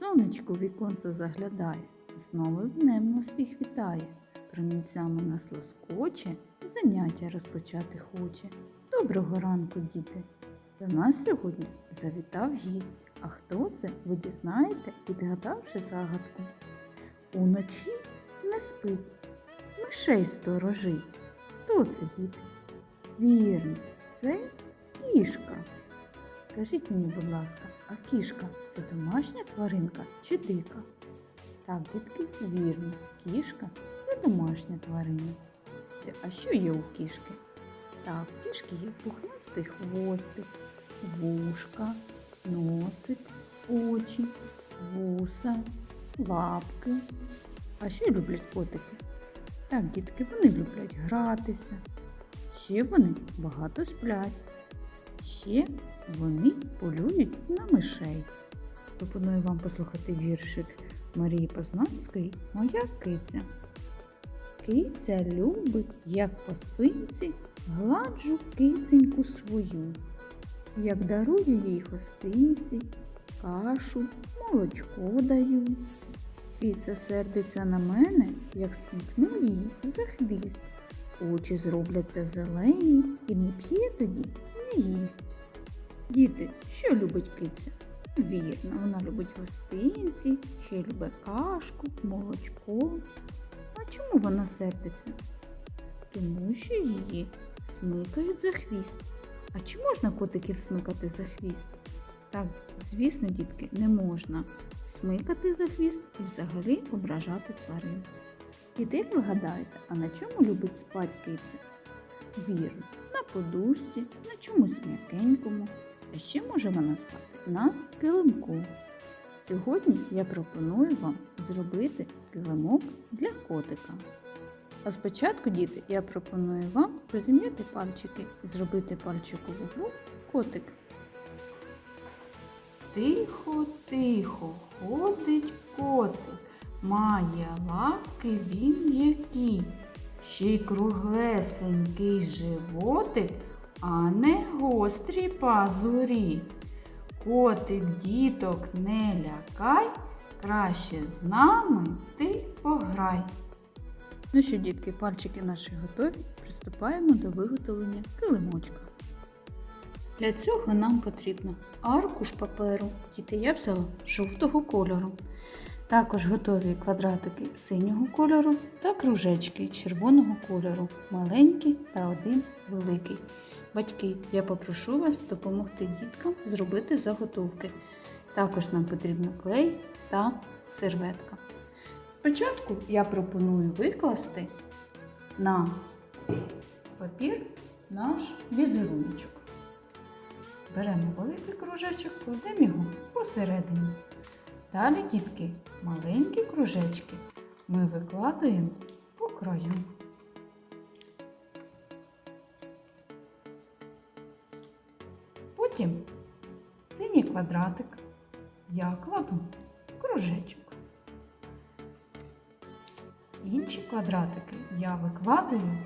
Сонечко віконце заглядає, з новим днем нас всіх вітає. Промінцями нас лоскоче, заняття розпочати хоче. Доброго ранку, діти! До нас сьогодні завітав гість. А хто це, ви дізнаєте, відгадавши загадку. Уночі не спить, мишей сторожить. Хто це, діти? Вірно, це кішка. Скажіть мені, будь ласка, а кішка це домашня тваринка чи дика? Так, дітки, вірно, кішка це домашня тварина. А що є у кішки? Так, в кішки є пухнастий хвостик, вушка, носик, очі, вуса, лапки. А що люблять котики? Так, дітки, вони люблять гратися. Ще вони багато сплять. Ще вони полюють на мишей. Пропоную вам послухати віршик Марії Познанської Моя киця. Киця любить, як по спинці, гладжу киценьку свою, як дарую їй гостинці, кашу, молочко даю. Киця сердиться на мене, як смикну її за хвіст. Очі зробляться зелені і не п'є тоді, їсть. Діти, що любить киця? Вірно, вона любить гостинці, ще любить кашку, молочко. А чому вона сердиться? Тому що її смикають за хвіст. А чи можна котиків смикати за хвіст? Так, звісно, дітки, не можна смикати за хвіст і взагалі ображати тварин. І як ви а на чому любить спати киця? Вірно, подушці, на чомусь м'якенькому. А ще може вона на килимку. Сьогодні я пропоную вам зробити килимок для котика. А спочатку, діти, я пропоную вам розім'яти пальчики і зробити пальчикову гру котик. Тихо, тихо ходить котик, має лапки він які, ще й круглесенький животик, а не гострі пазурі. Котик діток не лякай, краще з нами ти пограй. Ну що, дітки, пальчики наші готові. Приступаємо до виготовлення килимочка. Для цього нам потрібно аркуш паперу. Діти, я взяла жовтого кольору. Також готові квадратики синього кольору та кружечки червоного кольору, маленькі та один великий. Батьки, я попрошу вас допомогти діткам зробити заготовки. Також нам потрібно клей та серветка. Спочатку я пропоную викласти на папір наш візеруночок. Беремо великий кружечок, кладемо його посередині. Далі, дітки, маленькі кружечки ми викладаємо по краю. Потім синій квадратик я кладу в кружечок. Інші квадратики я викладаю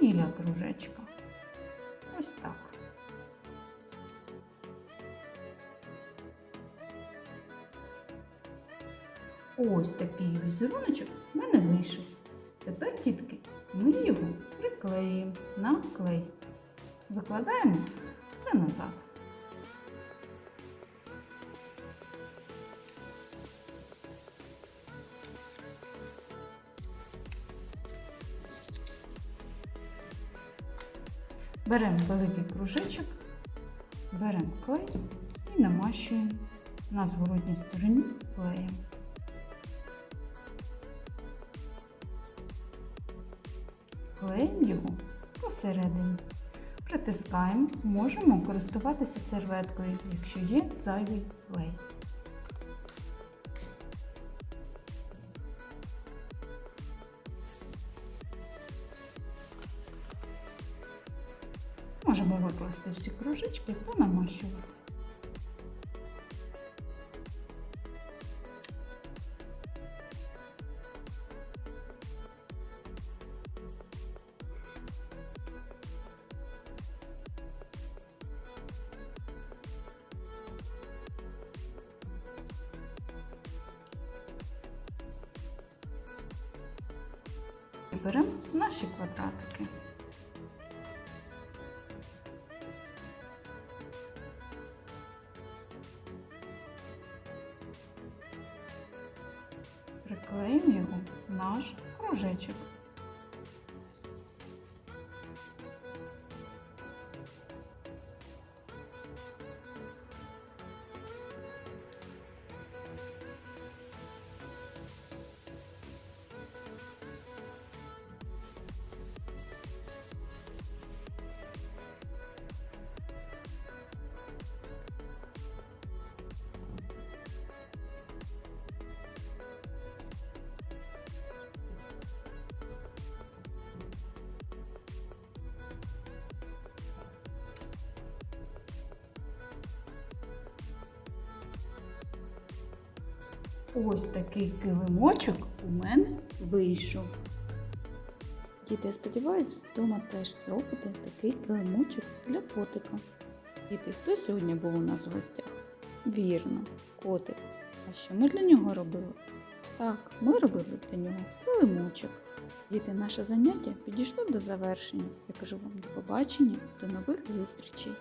біля кружечка. Ось так. Ось такий візеруночок в мене вийшов. Тепер, дітки, ми його приклеїмо на клей. Викладаємо все назад. Беремо великий кружечок, беремо клей і намащуємо на зворотній стороні клеєм. Клеїмо його посередині. Притискаємо, можемо користуватися серветкою, якщо є зайвий клей. Можемо викласти всі кружечки та намащувати. Беремо наші квадратики. Приклеїмо його в наш кружечок. Ось такий килимочок у мене вийшов. Діти, я сподіваюся, вдома теж зробите такий килимочок для котика. Діти, хто сьогодні був у нас в гостях? Вірно, котик. А що ми для нього робили? Так, ми робили для нього килимочок. Діти, наше заняття підійшло до завершення. Я кажу вам до побачення, до нових зустрічей.